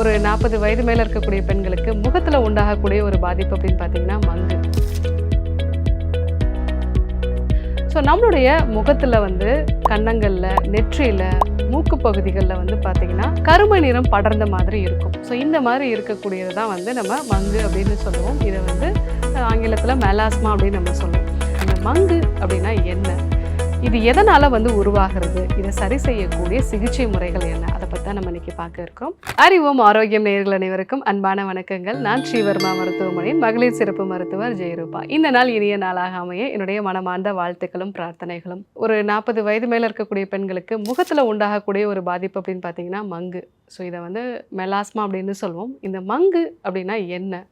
ஒரு நாற்பது வயது மேலே இருக்கக்கூடிய பெண்களுக்கு முகத்தில் உண்டாகக்கூடிய ஒரு பாதிப்பு அப்படின்னு பார்த்தீங்கன்னா மங்கு. ஸோ நம்மளுடைய முகத்தில் வந்து கன்னங்களில் நெற்றியில் மூக்கு பகுதிகளில் வந்து பார்த்தீங்கன்னா கருமை நிறம் படர்ந்த மாதிரி இருக்கும். ஸோ இந்த மாதிரி இருக்கக்கூடியது தான் வந்து நம்ம மங்கு அப்படின்னு சொல்லுவோம். இதை வந்து ஆங்கிலத்தில் மெலாஸ்மா அப்படின்னு நம்ம சொல்லுவோம். இந்த மங்கு அப்படின்னா என்ன? இது எதனால் வந்து உருவாகிறது? இதை சரி செய்யக்கூடிய சிகிச்சை முறைகள் என்ன? தான் நம்ம இன்னைக்கு பார்க்க இருக்கோம். அறிவோம் ஆரோக்கியம் நேர்கள் அனைவருக்கும் அன்பான வணக்கங்கள். நான் ஸ்ரீவர்மா மருத்துவமனையின் மகளிர் சிறப்பு மருத்துவர் ஜெயரூபா. இந்த நாள் இனிய நாளாக அமைய என்னுடைய மனமார்ந்த வாழ்த்துக்களும் பிரார்த்தனைகளும். ஒரு நாற்பது வயது மேலே இருக்கக்கூடிய பெண்களுக்கு முகத்தில் உண்டாகக்கூடிய ஒரு பாதிப்பு அப்படின்னு பார்த்தீங்கன்னா மங்கு. ஸோ இதை வந்து மெலாஸ்மா அப்படின்னு சொல்லுவோம். இந்த மங்கு அப்படின்னா என்ன?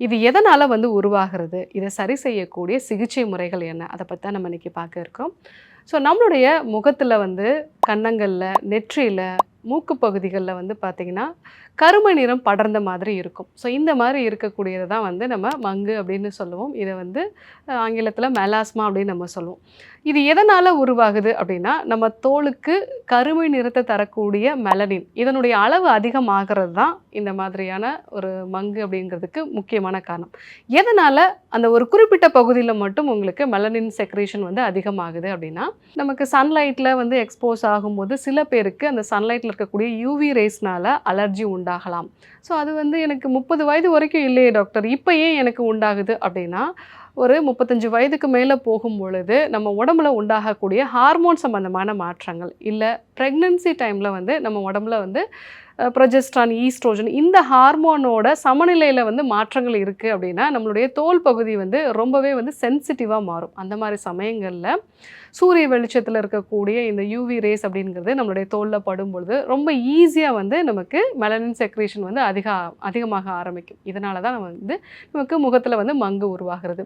இது எதனால் வந்து உருவாகிறது? இதை சரி செய்யக்கூடிய சிகிச்சை முறைகள் என்ன? அதை பற்றி தான் நம்ம இன்றைக்கி பார்க்க இருக்கோம். ஸோ நம்மளுடைய முகத்தில் வந்து கன்னங்களில் நெற்றியில் மூக்கு பகுதிகளில் வந்து பார்த்திங்கன்னா கருமை நிறம் படர்ந்த மாதிரி இருக்கும். ஸோ இந்த மாதிரி இருக்கக்கூடியது தான் வந்து நம்ம மங்கு அப்படின்னு சொல்லுவோம். இதை வந்து ஆங்கிலத்தில் மெலாஸ்மா அப்படின்னு நம்ம சொல்லுவோம். இது எதனால் உருவாகுது அப்படின்னா நம்ம தோலுக்கு கருமை நிறத்தை தரக்கூடிய மெலனின் இதனுடைய அளவு அதிகமாகிறது தான் இந்த மாதிரியான ஒரு மங்கு அப்படிங்கிறதுக்கு முக்கியமான காரணம். எதனால் அந்த ஒரு குறிப்பிட்ட பகுதியில் மட்டும் உங்களுக்கு மெலனின் செக்ரேஷன் வந்து அதிகமாகுது அப்படின்னா நமக்கு சன்லைட்டில் வந்து எக்ஸ்போஸ் ஆகும்போது சில பேருக்கு அந்த சன்லைட்டில் இருக்கக்கூடிய யூவி ரேஸ்னால் அலர்ஜி உண்டாகலாம். ஸோ அது வந்து எனக்கு முப்பது வயது வரைக்கும் இல்லையே டாக்டர் இப்போ ஏன் எனக்கு உண்டாகுது அப்படின்னா ஒரு முப்பத்தஞ்சு வயதுக்கு மேலே போகும் பொழுது நம்ம உடம்புல உண்டாகக்கூடிய ஹார்மோன் சம்மந்தமான மாற்றங்கள் இல்லை ப்ரெக்னன்சி டைமில் வந்து நம்ம உடம்புல வந்து ப்ரொஜெஸ்ட்ரான் ஈஸ்ட்ரோஜன் இந்த ஹார்மோனோட சமநிலையில் வந்து மாற்றங்கள் இருக்குது அப்படின்னா நம்மளுடைய தோல் பகுதி வந்து ரொம்பவே வந்து சென்சிட்டிவாக மாறும். அந்த மாதிரி சமயங்களில் சூரிய வெளிச்சத்தில் இருக்கக்கூடிய இந்த யூவி ரேஸ் அப்படிங்கிறது நம்மளுடைய தோலில் படும் பொழுது ரொம்ப ஈஸியாக வந்து நமக்கு மெலனின் செக்ரேஷன் வந்து அதிக அதிகமாக ஆரம்பிக்கும். இதனால தான் நம்ம வந்து நமக்கு முகத்தில் வந்து மங்கு உருவாகிறது.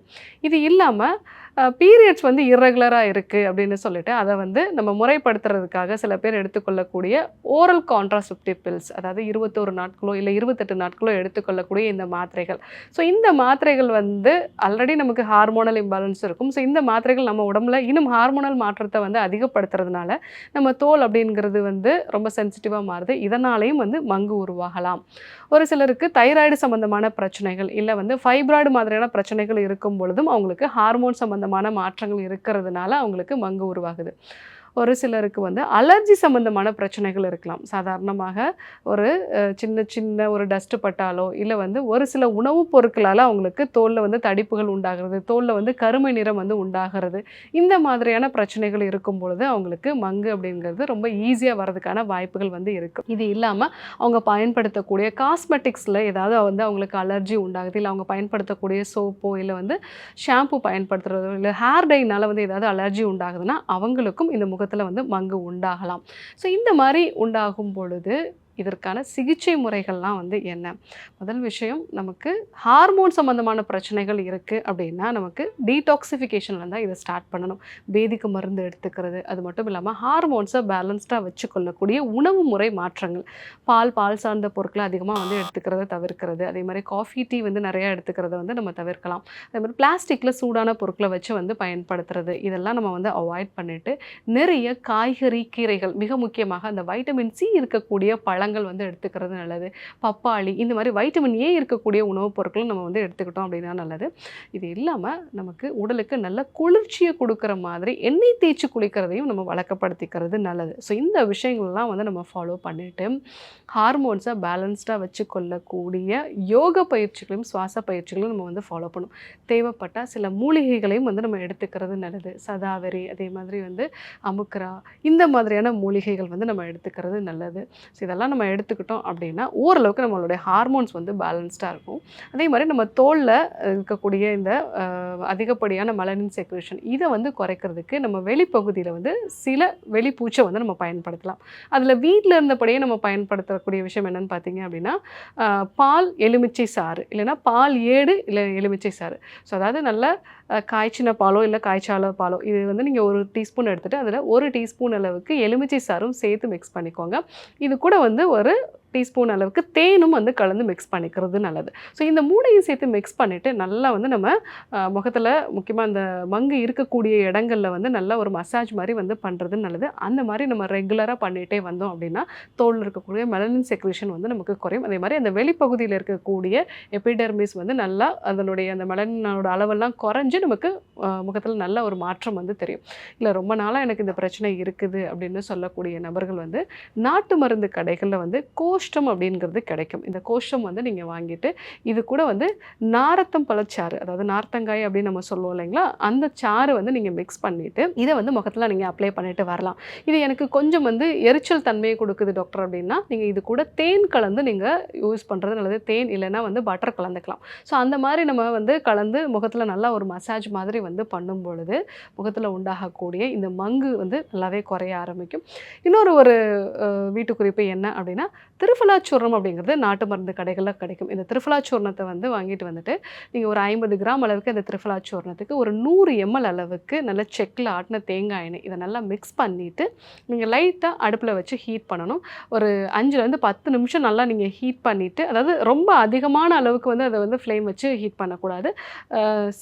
இது இல்லாமல் பீரியட்ஸ் வந்து இர்ரெகுலராக இருக்குது அப்படின்னு சொல்லிட்டு அதை வந்து நம்ம முறைப்படுத்துறதுக்காக சில பேர் எடுத்துக்கொள்ளக்கூடிய ஓரல் கான்ட்ராசெப்டிவ் பில்ஸ் அதாவது இருபத்தோரு நாட்களோ இல்லை இருபத்தெட்டு நாட்களோ எடுத்துக்கொள்ளக்கூடிய இந்த மாத்திரைகள். ஸோ இந்த மாத்திரைகள் வந்து ஆல்ரெடி நமக்கு ஹார்மோனல் இம்பாலன்ஸ் இருக்கும். ஸோ இந்த மாத்திரைகள் நம்ம உடம்புல இன்னும் ஹார்மோனல் மாற்றத்தை வந்து அதிகப்படுத்துறதுனால நம்ம தோல் அப்படிங்கிறது வந்து ரொம்ப சென்சிட்டிவாக மாறுது. இதனாலேயும் வந்து மங்கு உருவாகலாம். ஒரு சிலருக்கு தைராய்டு சம்பந்தமான பிரச்சனைகள் இல்லை வந்து ஃபைப்ராய்டு மாதிரியான பிரச்சனைகள் இருக்கும் பொழுதும் அவங்களுக்கு ஹார்மோன் சம்பந்தமான மாற்றங்கள் இருக்கிறதுனால அவங்களுக்கு மங்கு உருவாகுது. ஒரு சிலருக்கு வந்து அலர்ஜி சம்பந்தமான பிரச்சனைகள் இருக்கலாம். சாதாரணமாக ஒரு சின்ன சின்ன ஒரு டஸ்ட்டு பட்டாலோ இல்லை வந்து ஒரு சில உணவுப் பொருட்களால் அவங்களுக்கு தோலில் வந்து தடிப்புகள் உண்டாகிறது தோலில் வந்து கருமை நிறம் வந்து உண்டாகிறது. இந்த மாதிரியான பிரச்சனைகள் இருக்கும் பொழுது அவங்களுக்கு மங்கு அப்படிங்கிறது ரொம்ப ஈஸியாக வர்றதுக்கான வாய்ப்புகள் வந்து இருக்கும் இது இல்லாமல் அவங்க பயன்படுத்தக்கூடிய காஸ்மெட்டிக்ஸில் ஏதாவது வந்து அவங்களுக்கு அலர்ஜி உண்டாகுது இல்லை அவங்க பயன்படுத்தக்கூடிய சோப்போ இல்லை வந்து ஷாம்பு பயன்படுத்துகிறதோ இல்லை ஹேர் டைனால் வந்து ஏதாவது அலர்ஜி உண்டாகுதுன்னா அவங்களுக்கும் இந்த முகத்தில் வந்து மங்கு உண்டாகலாம். ஸோ இந்த மாதிரி உண்டாகும் பொழுது இதற்கான சிகிச்சை முறைகள்லாம் வந்து என்ன? முதல் விஷயம் நமக்கு ஹார்மோன் சம்மந்தமான பிரச்சனைகள் இருக்குது அப்படின்னா நமக்கு டீடாக்சிஃபிகேஷனில் தான் இதை ஸ்டார்ட் பண்ணணும். பேதிக்கு மருந்து எடுத்துக்கிறது அது மட்டும் இல்லாமல் ஹார்மோன்ஸை பேலன்ஸ்டாக வச்சுக்கொள்ளக்கூடிய உணவு முறை மாற்றங்கள். பால் பால் சார்ந்த பொருட்களை அதிகமாக வந்து எடுத்துக்கிறத தவிர்க்கிறது. அதே மாதிரி காஃபி டீ வந்து நிறையா எடுத்துக்கிறத வந்து நம்ம தவிர்க்கலாம். அதே மாதிரி பிளாஸ்டிக்கில் சூடான பொருட்களை வச்சு வந்து பயன்படுத்துறது இதெல்லாம் நம்ம வந்து அவாய்ட் பண்ணிவிட்டு நிறைய காய்கறி கீரைகள் மிக முக்கியமாக அந்த வைட்டமின் சி இருக்கக்கூடிய பழங்கள் வந்து எடுத்துக்கிறது நல்லது. பப்பாளி இந்த மாதிரி வைட்டமின் ஏ இருக்கக்கூடிய உணவுப் பொருட்களும் நம்ம வந்து எடுத்துக்கிட்டோம் அப்படின்னா நல்லது. இது இல்லாமல் நமக்கு உடலுக்கு நல்ல குளிர்ச்சியை கொடுக்குற மாதிரி எண்ணெய் தேய்ச்சி குளிக்கிறதையும் நம்ம வழக்கப்படுத்திக்கிறது நல்லது. ஸோ இந்த விஷயங்கள்லாம் வந்து நம்ம ஃபாலோ பண்ணிட்டு ஹார்மோன்ஸை பேலன்ஸ்டாக வச்சு கொள்ளக்கூடிய யோக பயிற்சிகளையும் சுவாச பயிற்சிகளையும் நம்ம வந்து ஃபாலோ பண்ணும் தேவைப்பட்டால் சில மூலிகைகளையும் வந்து நம்ம எடுத்துக்கிறது நல்லது. சதாவரி அதே மாதிரி வந்து அமுக்ரா இந்த மாதிரியான மூலிகைகள் வந்து நம்ம எடுத்துக்கிறது நல்லது. ஸோ இதெல்லாம் நம்ம நம்ம எடுத்துக்கிட்டோம் அப்படின்னா ஓரளவுக்கு நம்மளுடைய ஹார்மோன்ஸ் வந்து பேலன்ஸ்டாக இருக்கும். அதே மாதிரி நம்ம தோலில் இருக்கக்கூடிய இந்த அதிகப்படியான மலனின் செக்ரேஷன் இதை வந்து குறைக்கிறதுக்கு நம்ம வெளிப்பகுதியில் வந்து சில வெளிப்பூச்சை வந்து நம்ம பயன்படுத்தலாம். அதில் வீட்டில் இருந்தபடியே நம்ம பயன்படுத்தக்கூடிய விஷயம் என்னென்னு பார்த்தீங்க அப்படின்னா பால் எலுமிச்சை சாறு இல்லைன்னா பால் ஏடு இல்லை எலுமிச்சை சாறு. ஸோ அதாவது நல்ல காய்ச்சின பாலோ இல்லை காய்ச்சால பாலோ இது வந்து நீங்கள் ஒரு டீஸ்பூன் எடுத்துகிட்டு அதில் ஒரு டீஸ்பூன் அளவுக்கு எலுமிச்சை சாறும் சேர்த்து மிக்ஸ் பண்ணிக்கோங்க. இது கூட வந்து வந்து ஒரு டீஸ்பூன் அளவுக்கு தேனும் வந்து கலந்து மிக்ஸ் பண்ணிக்கிறது நல்லது. ஸோ இந்த மூணையும் சேர்த்து மிக்ஸ் பண்ணிவிட்டு நல்லா வந்து நம்ம முகத்தில் முக்கியமாக அந்த மங்கு இருக்கக்கூடிய இடங்களில் வந்து நல்லா ஒரு மசாஜ் மாதிரி வந்து பண்ணுறது நல்லது. அந்த மாதிரி நம்ம ரெகுலராக பண்ணிகிட்டே வந்தோம் அப்படின்னா தோல் இருக்கக்கூடிய மெலனின் செக்ரேஷன் வந்து நமக்கு குறையும். அதே மாதிரி அந்த வெளிப்பகுதியில் இருக்கக்கூடிய எபிடர்மிஸ் வந்து நல்லா அதனுடைய அந்த மெலனினோட அளவெல்லாம் குறைஞ்சு நமக்கு முகத்தில் நல்ல ஒரு மாற்றம் வந்து தெரியும். இல்லை ரொம்ப நாளாக எனக்கு இந்த பிரச்சனை இருக்குது அப்படின்னு சொல்லக்கூடிய நபர்கள் வந்து நாட்டு மருந்து கடைகளில் வந்து கோ கோஷ்டம் அப்படிங்கிறது கிடைக்கும். இந்த கோஷ்டம் வந்து நீங்கள் வாங்கிட்டு இது கூட வந்து நாரத்தம் பழச்சாறு அதாவது நார்த்தங்காய் அப்படின்னு நம்ம சொல்லுவோம் இல்லைங்களா? அந்த சாறு வந்து நீங்கள் மிக்ஸ் பண்ணிவிட்டு இதை வந்து முகத்தில் நீங்கள் அப்ளை பண்ணிட்டு வரலாம். இது எனக்கு கொஞ்சம் வந்து எரிச்சல் தன்மையை கொடுக்குது டாக்டர் அப்படின்னா நீங்கள் இது கூட தேன் கலந்து நீங்கள் யூஸ் பண்ணுறது நல்லது. தேன் இல்லைன்னா வந்து பட்டர் கலந்துக்கலாம். ஸோ அந்த மாதிரி நம்ம வந்து கலந்து முகத்தில் நல்லா ஒரு மசாஜ் மாதிரி வந்து பண்ணும் பொழுது முகத்தில் உண்டாகக்கூடிய இந்த மங்கு வந்து நல்லாவே குறைய ஆரம்பிக்கும். இன்னொரு ஒரு வீட்டு குறிப்பு என்ன அப்படின்னா திருஃபலாச்சூர்ணம் அப்படிங்கிறது நாட்டு மருந்து கடைகளில் கிடைக்கும். இந்த திருஃபலாச்சூர்ணத்தை வந்து வாங்கிட்டு வந்துட்டு நீங்கள் ஒரு ஐம்பது கிராம் அளவுக்கு இந்த திருஃபலாச்சூர்ணத்துக்கு ஒரு நூறு எம்எல் அளவுக்கு நல்ல செக்கில் ஆட்டின தேங்காய் எண்ணெய் இதை நல்லா மிக்ஸ் பண்ணிவிட்டு நீங்கள் லைட்டாக அடுப்பில் வச்சு ஹீட் பண்ணணும். ஒரு அஞ்சுலேருந்து பத்து நிமிஷம் நல்லா நீங்கள் ஹீட் பண்ணிவிட்டு அதாவது ரொம்ப அதிகமான அளவுக்கு வந்து அதை வந்து ஃப்ளேம் வச்சு ஹீட் பண்ணக்கூடாது.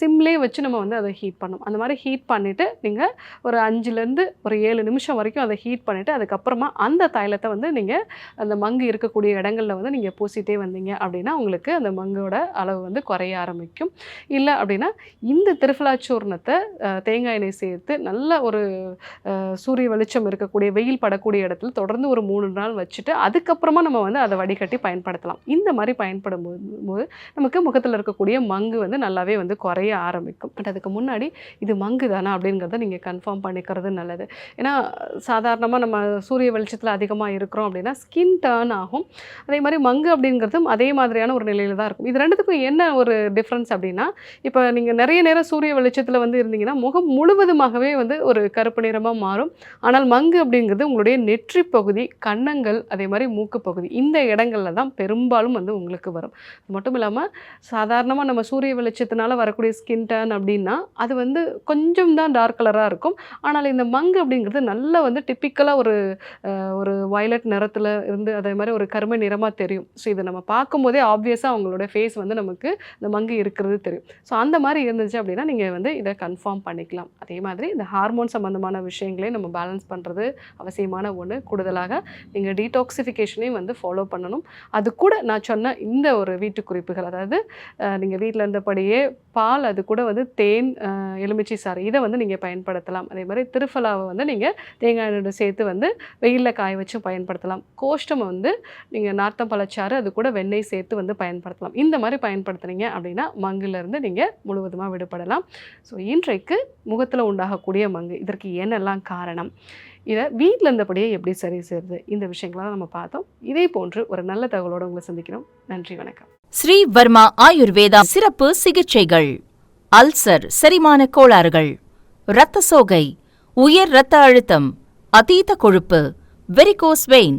சிம்லேயே வச்சு நம்ம வந்து அதை ஹீட் பண்ணணும். அந்த மாதிரி ஹீட் பண்ணிவிட்டு நீங்கள் ஒரு அஞ்சுலேருந்து ஒரு ஏழு நிமிஷம் வரைக்கும் அதை ஹீட் பண்ணிவிட்டு அதுக்கப்புறமா அந்த தைலத்தை வந்து நீங்கள் அந்த மங்கு இருக்கக்கூடிய இடங்களில் வந்து நீங்கள் பூசிட்டே வந்தீங்க அப்படின்னா உங்களுக்கு அந்த மங்கோட அளவு வந்து குறைய ஆரம்பிக்கும். இல்லை அப்படின்னா இந்த திருஃபலாச்சூர்ணத்தை தேங்காய் எண்ணெய் சேர்த்து நல்ல ஒரு சூரிய வெளிச்சம் இருக்கக்கூடிய வெயில் படக்கூடிய இடத்துல தொடர்ந்து ஒரு மூணு நாள் வச்சுட்டு அதுக்கப்புறமா நம்ம வந்து அதை வடிகட்டி பயன்படுத்தலாம். இந்த மாதிரி பயன்படும் போது போது நமக்கு முகத்தில் இருக்கக்கூடிய மங்கு வந்து நல்லாவே வந்து குறைய ஆரம்பிக்கும். பட் அதுக்கு முன்னாடி இது மங்கு தானா அப்படிங்கிறத நீங்கள் கன்ஃபார்ம் பண்ணிக்கிறது நல்லது. ஏன்னா சாதாரணமாக நம்ம சூரிய வெளிச்சத்தில் அதிகமாக இருக்கிறோம் அப்படின்னா ஸ்கின் டர்ன் ஆகும் அதே மாதிரி மங்கு அப்படிங்கிறதும் அதே மாதிரியான ஒரு நிலையில் தான் இருக்கும். இது ரெண்டுத்துக்கும் என்ன ஒரு டிஃப்ரென்ஸ் அப்படின்னா இப்போ நீங்கள் நிறைய நேரம் சூரிய வெளிச்சத்தில் வந்து இருந்தீங்கன்னா முகம் முழுவதுமாகவே வந்து ஒரு கருப்பு நிறமாக மாறும். ஆனால் மங்கு அப்படிங்கிறது உங்களுடைய நெற்றி பகுதி கன்னங்கள் அதே மாதிரி மூக்கு பகுதி இந்த இடங்கள்ல தான் பெரும்பாலும் வந்து உங்களுக்கு வரும். அது மட்டும் இல்லாமல் சாதாரணமாக நம்ம சூரிய வெளிச்சத்தினால வரக்கூடிய ஸ்கின் டேன் அப்படின்னா அது வந்து கொஞ்சம் தான் டார்க் கலராக இருக்கும். ஆனால் இந்த மங்கு அப்படிங்கிறது நல்ல வந்து டிப்பிக்கலாக ஒரு ஒரு வயலட் நிறத்தில் இருந்து அதே மாதிரி ஒரு கருமை நிறமாக தெரியும். ஸோ இதை நம்ம பார்க்கும்போதே ஆப்வியஸாக அவங்களோட ஃபேஸ் வந்து நமக்கு இந்த மங்கு இருக்கிறது தெரியும். ஸோ அந்த மாதிரி இருந்துச்சு அப்படின்னா நீங்கள் வந்து இதை கன்ஃபார்ம் பண்ணிக்கலாம். அதே மாதிரி இந்த ஹார்மோன் சம்மந்தமான விஷயங்களையும் நம்ம பேலன்ஸ் பண்ணுறது அவசியமான ஒன்று கூடுதலாக நீங்கள் டீடாக்சிஃபிகேஷனையும் வந்து ஃபாலோ பண்ணணும். அது கூட நான் சொன்ன இந்த ஒரு வீட்டு குறிப்புகள் அதாவது நீங்கள் வீட்டில் இருந்தபடியே பால் அது கூட வந்து தேன் எலுமிச்சை சாறு இதை வந்து நீங்கள் பயன்படுத்தலாம். அதே மாதிரி திருஃபலாவை வந்து நீங்கள் தேங்காய் சேர்த்து வந்து வெயிலில் காய வச்சு பயன்படுத்தலாம். கோஷ்டம் வந்து நீங்கள் நார்த்தம் பழச்சாறு அது கூட வெண்ணெய் சேர்த்து வந்து பயன்படுத்தலாம். இந்த மாதிரி பயன்படுத்துனீங்க அப்படின்னா மங்குலேருந்து நீங்கள் முழுவதுமாக விடுபடலாம். ஸோ இன்றைக்கு முகத்தில் உண்டாகக்கூடிய மங்கு இதற்கு என்னெல்லாம் காரணம்? இதை வீட்டில் இருந்தபடியே எப்படி சரி செய்யுது இந்த விஷயங்கள்லாம் நம்ம பார்த்தோம். இதே போன்று ஒரு நல்ல தகவலோடு உங்களை சந்திக்கிறோம். நன்றி வணக்கம். ஸ்ரீ வர்மா ஆயுர்வேதா சிறப்பு சிகிச்சைகள். அல்சர் செரிமான கோளாறுகள். இரத்த சோகை உயர் இரத்த அழுத்தம் அதீத கொழுப்பு வெரிகோஸ் வெயின்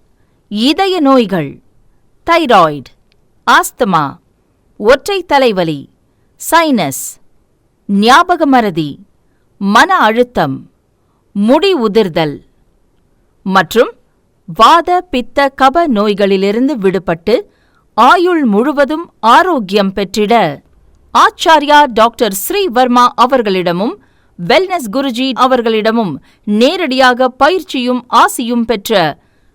இதய நோய்கள் தைராய்டு ஆஸ்துமா ஒற்றை தலைவலி சைனஸ் ஞாபக மறதி மன அழுத்தம் முடி உதிர்தல் மற்றும் வாத பித்த கப நோய்களிலிருந்து விடுபட்டு ஆயுள் முழுவதும் ஆரோக்கியம் பெற்றிட ஆச்சார்யா டாக்டர் ஸ்ரீவர்மா அவர்களிடமும் வெல்னஸ் குருஜி அவர்களிடமும் நேரடியாக பயிற்சியும் ஆசியும் பெற்ற